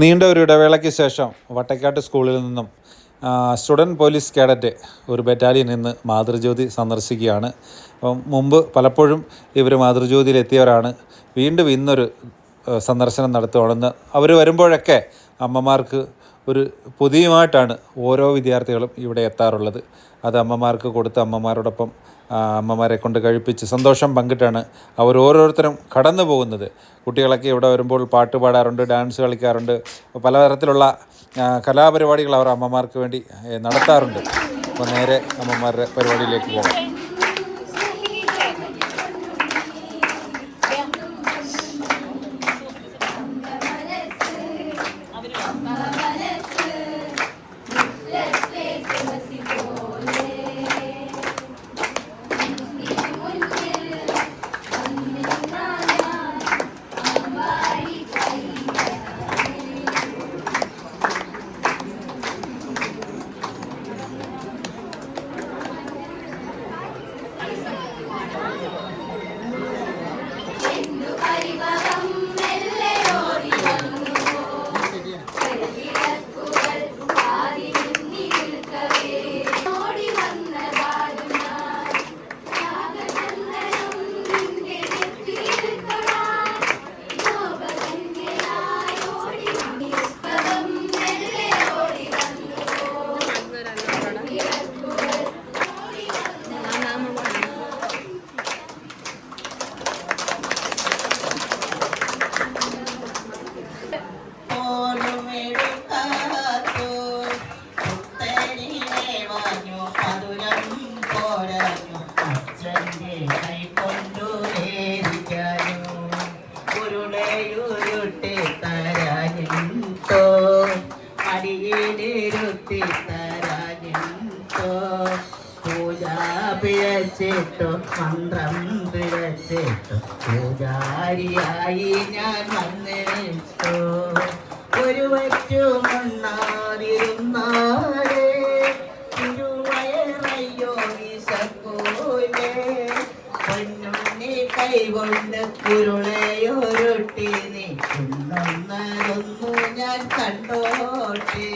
നീണ്ട ഒരു ഇടവേളയ്ക്ക് ശേഷം വട്ടക്കാട്ട് സ്കൂളിൽ നിന്നും സ്റ്റുഡന്റ് പോലീസ് കേഡറ്റ് ഒരു ബറ്റാലിയൻ ഇന്ന് മാതൃജ്യോതി സന്ദർശിക്കുകയാണ്. അപ്പം മുമ്പ് പലപ്പോഴും ഇവർ മാതൃജ്യോതിയിലെത്തിയവരാണ് വീണ്ടും ഇന്നൊരു സന്ദർശനം നടത്തുകയാണെന്ന് അവർ വരുമ്പോഴൊക്കെ അമ്മമാർക്ക് ഒരു പുതിയമായിട്ടാണ് ഓരോ വിദ്യാർത്ഥികളും ഇവിടെ എത്താറുള്ളത്. അത് അമ്മമാർക്ക് കൊടുത്ത് അമ്മമാരോടൊപ്പം അമ്മമാരെ കൊണ്ട് കഴിപ്പിച്ച് സന്തോഷം പങ്കിട്ടാണ് അവർ ഓരോരുത്തരും കടന്നു പോകുന്നത്. കുട്ടികളൊക്കെ ഇവിടെ വരുമ്പോൾ പാട്ട് പാടാറുണ്ട് ഡാൻസ് കളിക്കാറുണ്ട്. പലതരത്തിലുള്ള കലാപരിപാടികൾ അവർ അമ്മമാർക്ക് വേണ്ടി നടത്താറുണ്ട്. അപ്പോൾ നേരെ അമ്മമാരുടെ പരിപാടിയിലേക്ക് പോകാം. പിഴച്ചിട്ടു മന്ത്രം പിഴച്ചിട്ടു പൂജാരിയായി ഞാൻ വന്നിട്ടു ഒരു വറ്റുമുണ്ണാതിരുന്നാലേ തിരുവയറയ്യോ വിശക്കൂലേ പൊന്നുണ്ണി കൈകൊണ്ട് നീ. നീക്കുന്നൊന്നതൊന്നു ഞാൻ കണ്ടോട്ടെ.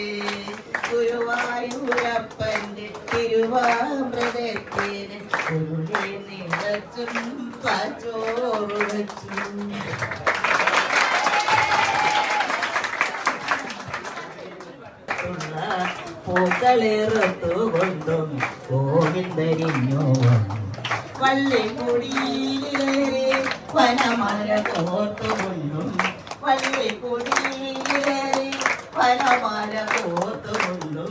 പാച്ചോറ് വെച്ചും പൂക്കളേറത്തുകൊണ്ടും ഗോവിന്ദരിഞ്ഞു വള്ളിക്കുടിയിലേറെ വനമര കോർത്തുകൊണ്ടും വള്ളിക്കുടിയിലേറെ വനമര കോർത്തുകൊണ്ടും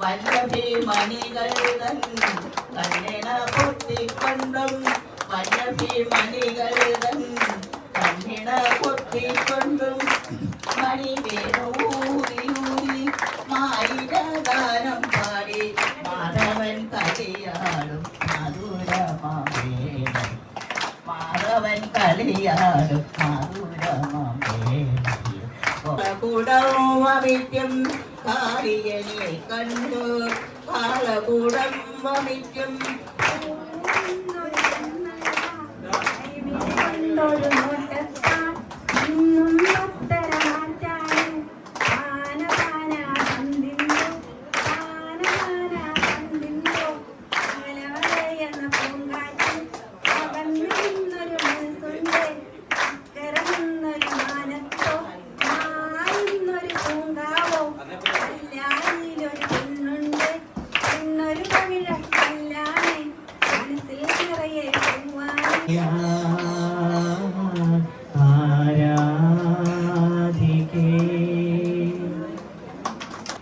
വല്ലഭി മണികൾ തൻ കണ്ണിണ പൊട്ടിക്കൊണ്ടും തൻ കണ്ണിണ പൊട്ടിക്കൊണ്ടും മണി വേണൂരി ഊരി മായിരഗാനം പാടി മാധവൻ കളിയാടും മധുരമാവേണം മാധവൻ കളിയാടും വമിക്കും കാളിയനെ കണ്ടു. കാളകൂടം വമിക്കും Thank you.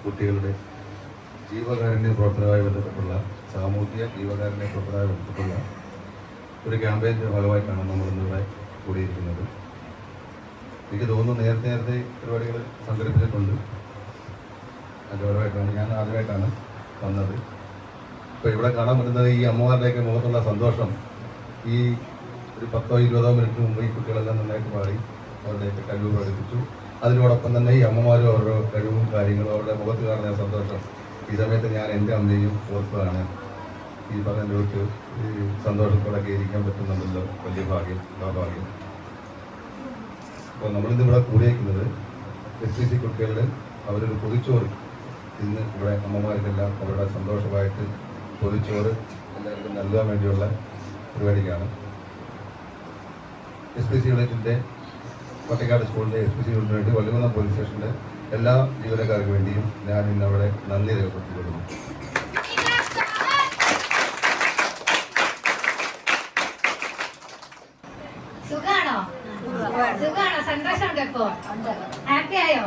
കുട്ടികളുടെ ജീവകാരുണ്യ പ്രവർത്തനവുമായി ബന്ധപ്പെട്ടുള്ള സാമൂഹിക ജീവകാരുണ്യ പ്രവർത്തനവുമായി ബന്ധപ്പെട്ടുള്ള ഒരു ക്യാമ്പയിന്റെ ഭാഗമായിട്ടാണ് നമ്മൾ ഇന്നിവിടെ കൂടിയിരിക്കുന്നത്. എനിക്ക് തോന്നുന്നു നേരത്തെ നേരത്തെ പരിപാടികൾ സംഘടിപ്പിച്ചിട്ടുണ്ട്. അതിന്റെ ഞാൻ ആദ്യമായിട്ടാണ് വന്നത്. ഇപ്പോൾ ഇവിടെ കാണാൻ പറ്റുന്നത് ഈ അമ്മമാരുടെയൊക്കെ മുഖത്തുള്ള സന്തോഷം. ഈ ഒരു പത്തോ ഇരുപതോ മിനിറ്റ് മുമ്പ് ഈ കുട്ടികളെല്ലാം നന്നായിട്ട് പാടി അവരുടെയൊക്കെ കഴിവ് പ്രകടിപ്പിച്ചു. അതിനോടൊപ്പം തന്നെ ഈ അമ്മമാരും അവരുടെ കഴിവും കാര്യങ്ങളും അവരുടെ മുഖത്ത് കാണുന്ന സന്തോഷം ഈ സമയത്ത് ഞാൻ എന്റെ അമ്മയും ഓർക്കുകയാണ്. ഈ പറഞ്ഞ ലോട്ട് ഈ സന്തോഷത്തോടൊക്കെ ഇരിക്കാൻ പറ്റുന്നുണ്ടല്ലോ വലിയ ഭാഗ്യം ഭാഗ്യം അപ്പോൾ നമ്മളിന്ന് ഇവിടെ കൂടിയേക്കുന്നത് എസ് പി സി കുട്ടികളുടെ അവരൊരു പൊതിച്ചോറ് ഇന്ന് ഇവിടെ അമ്മമാർക്കെല്ലാം അവരുടെ സന്തോഷമായിട്ട് പൊതിച്ചോറ് എല്ലാവർക്കും നൽകാൻ വേണ്ടിയുള്ള പരിപാടിക്കാണ്. എസ് പി സി യൂണിറ്റിന്റെ പട്ടിക്കാട് സ്കൂളിന്റെ എസ് പി സി യൂണിറ്റിന് വേണ്ടി വല്ലുകുന്നം പോലീസ് സ്റ്റേഷന്റെ എല്ലാ ജീവനക്കാർക്ക് വേണ്ടിയും ഞാൻ ഇന്ന് അവിടെ നന്ദി രേഖപ്പെടുത്തിക്കൊള്ളുന്നു. സുഖാണോ? സുഖാണോ? സന്തോഷമുണ്ടോ ഇപ്പോ? ഹാപ്പി ആയോ?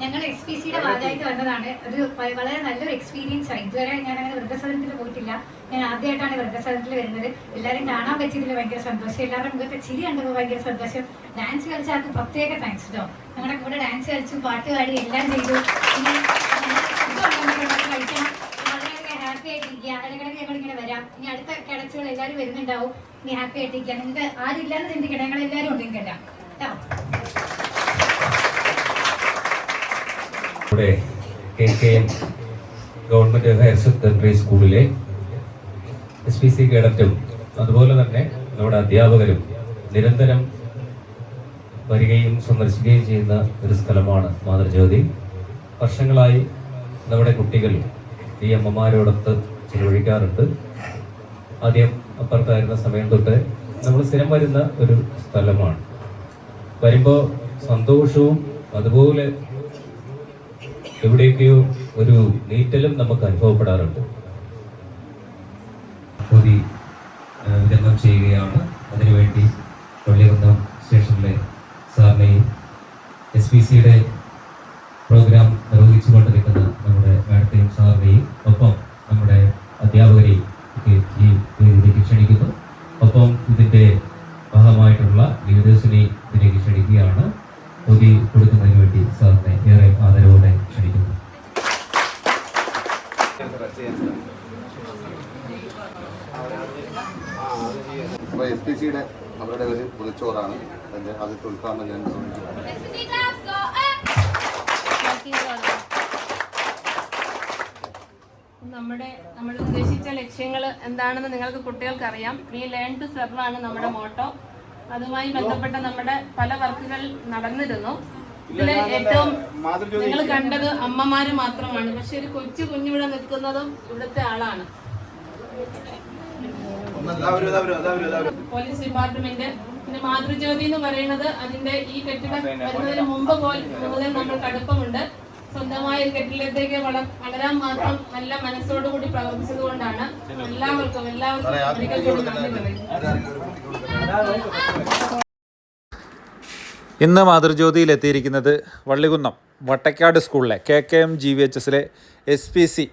ഞങ്ങൾ എസ് പി സിയുടെ ഭാഗമായിട്ട് വന്നതാണ് ഒരു വളരെ നല്ലൊരു എക്സ്പീരിയൻസ് ആണ്. ഇതുവരെ ഞാൻ അങ്ങനെ വൃദ്ധസദനത്തിൽ പോയിട്ടില്ല. ഞാൻ ആദ്യമായിട്ടാണ് വൃദ്ധസദനത്തിൽ വരുന്നത്. എല്ലാവരും കാണാൻ പറ്റിയതിൽ ഭയങ്കര സന്തോഷം. എല്ലാവരുടെ മുഖത്തെ ചിരി കണ്ടപ്പോൾ ഭയങ്കര സന്തോഷം. ഡാൻസ് കളിച്ച ആൾക്ക് പ്രത്യേക താങ്ക്സ് കേട്ടോ ഞങ്ങളുടെ കൂടെ ഡാൻസ് കളിച്ചു പാട്ട് പാടി എല്ലാം ചെയ്തു. ഹാപ്പി ആയിട്ടിരിക്കുക ഇടയ്ക്കിടയ്ക്ക് ഞങ്ങൾ ഇങ്ങനെ വരാം. ഇനി അടുത്ത കിടച്ചുകൾ എല്ലാവരും വരുന്നുണ്ടാവും. ഇനി ഹാപ്പി ആയിട്ടിരിക്കുക നിങ്ങൾക്ക് ആരും ഇല്ലാന്ന് ചിന്തിക്കട്ടെ ഞങ്ങൾ എല്ലാവരും ഉണ്ട് കേട്ടോ? ഇവിടെ K K N government higher secondary സ്കൂളിലെ എസ് പി സി കേഡറ്റും അതുപോലെ തന്നെ നമ്മുടെ അധ്യാപകരും നിരന്തരം വരികയും സന്ദർശിക്കുകയും ചെയ്യുന്ന ഒരു സ്ഥലമാണ് മാതൃജ്യോതി. വർഷങ്ങളായി നമ്മുടെ കുട്ടികൾ ഈ അമ്മമാരോടൊത്ത് ചിലവഴിക്കാറുണ്ട്. ആദ്യം അപ്പുറത്തായിരുന്ന സമയം തൊട്ട് നമ്മൾ സ്ഥിരം വരുന്ന ഒരു സ്ഥലമാണ്. വരുമ്പോൾ സന്തോഷവും അതുപോലെ എവിടെയൊക്കെയോ ഒരു നീറ്റലും നമുക്ക് അനുഭവപ്പെടാറുണ്ട്. ആ, വിതരണം ചെയ്യുകയാണ്. അതിനുവേണ്ടി പള്ളികുന്നം സ്റ്റേഷനിലെ സാറിനെയും എസ് പി സിയുടെ പ്രോഗ്രാം നിർവഹിച്ചുകൊണ്ടിരിക്കുന്ന നമ്മുടെ മാഡത്തെയും സാറിനെയും ഒപ്പം നമ്മുടെ അധ്യാപകരെയും ഒക്കെ ക്ഷണിക്കുന്നു. ഒപ്പം ഇതിന്റെ ഭാഗമായിട്ടുള്ള ലീഡേഴ്സിനെ ഇതിലേക്ക് ക്ഷണിക്കുകയാണ്. പൊതി കൊടുക്കുന്നതിന് വേണ്ടി സാറിനെ ഏറെ ആദരവോടെ ക്ഷണിക്കുന്നു അപ്പോൾ എസ് പി സിയുടെ അവരുടെ ഒരു പൊതിച്ചോറാണ് അതിന്റെ ഞാൻ നമ്മുടെ നമ്മൾ ഉദ്ദേശിച്ച ലക്ഷ്യങ്ങൾ എന്താണെന്ന് നിങ്ങൾക്ക് കുട്ടികൾക്ക് അറിയാം വി ലേൺ ടു സെർവ് ആണ് നമ്മുടെ മോട്ടോ അതുമായി ബന്ധപ്പെട്ട നമ്മുടെ പല വർക്കുകൾ നടന്നിരുന്നു. ഇതിൽ ഏറ്റവും നിങ്ങൾ കണ്ടത് അമ്മമാര് മാത്രമാണ്. പക്ഷെ ഒരു കൊച്ചു കുഞ്ഞിവിടെ നിൽക്കുന്നതും ഇവിടുത്തെ ആളാണ്. പോലീസ് ഡിപ്പാർട്ട്മെന്റ് പിന്നെ മാതൃജ്യോതി എന്ന് പറയുന്നത് അതിന്റെ ഈ കെട്ടിടം വരുന്നതിന് മുമ്പ് പോലെ മുതൽ നമ്മൾക്ക് അടുപ്പമുണ്ട് സ്വന്തമായ ഒരു കെട്ടിടത്തേക്ക് വള- വളരാൻ മാത്രം നല്ല മനസ്സോടുകൂടി പ്രവർത്തിച്ചത് കൊണ്ടാണ് എല്ലാവർക്കും എല്ലാവർക്കും ഇന്ന് മാതൃജ്യോതിയിൽ എത്തിയിരിക്കുന്നത് വള്ളികുന്നം വട്ടക്കാട് സ്കൂളിലെ K K M G V H എസിലെ S P C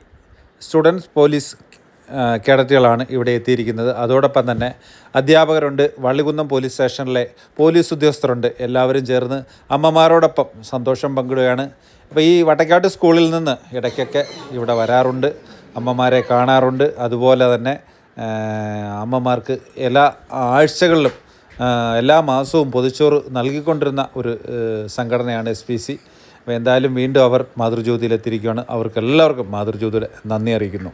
students police കേഡറ്റുകളാണ് ഇവിടെ എത്തിയിരിക്കുന്നത്. അതോടൊപ്പം തന്നെ അധ്യാപകരുണ്ട് വള്ളികുന്നം പോലീസ് സ്റ്റേഷനിലെ പോലീസ് ഉദ്യോഗസ്ഥരുണ്ട്. എല്ലാവരും ചേർന്ന് അമ്മമാരോടൊപ്പം സന്തോഷം പങ്കിടുകയാണ്. അപ്പോൾ ഈ വട്ടക്കാട്ട് സ്കൂളിൽ നിന്ന് ഇടയ്ക്കൊക്കെ ഇവിടെ വരാറുണ്ട് അമ്മമാരെ കാണാറുണ്ട്. അതുപോലെ തന്നെ അമ്മമാർക്ക് എല്ലാ ആഴ്ചകളിലും എല്ലാ മാസവും പൊതിച്ചോറ് നൽകിക്കൊണ്ടിരുന്ന ഒരു സംഘടനയാണ് എസ് പി സി. എന്തായാലും വീണ്ടും അവർ മാതൃജ്യോതിയിലെത്തിയിരിക്കുകയാണ്. അവർക്ക് എല്ലാവർക്കും മാതൃജ്യോതിയുടെ നന്ദി അറിയിക്കുന്നു.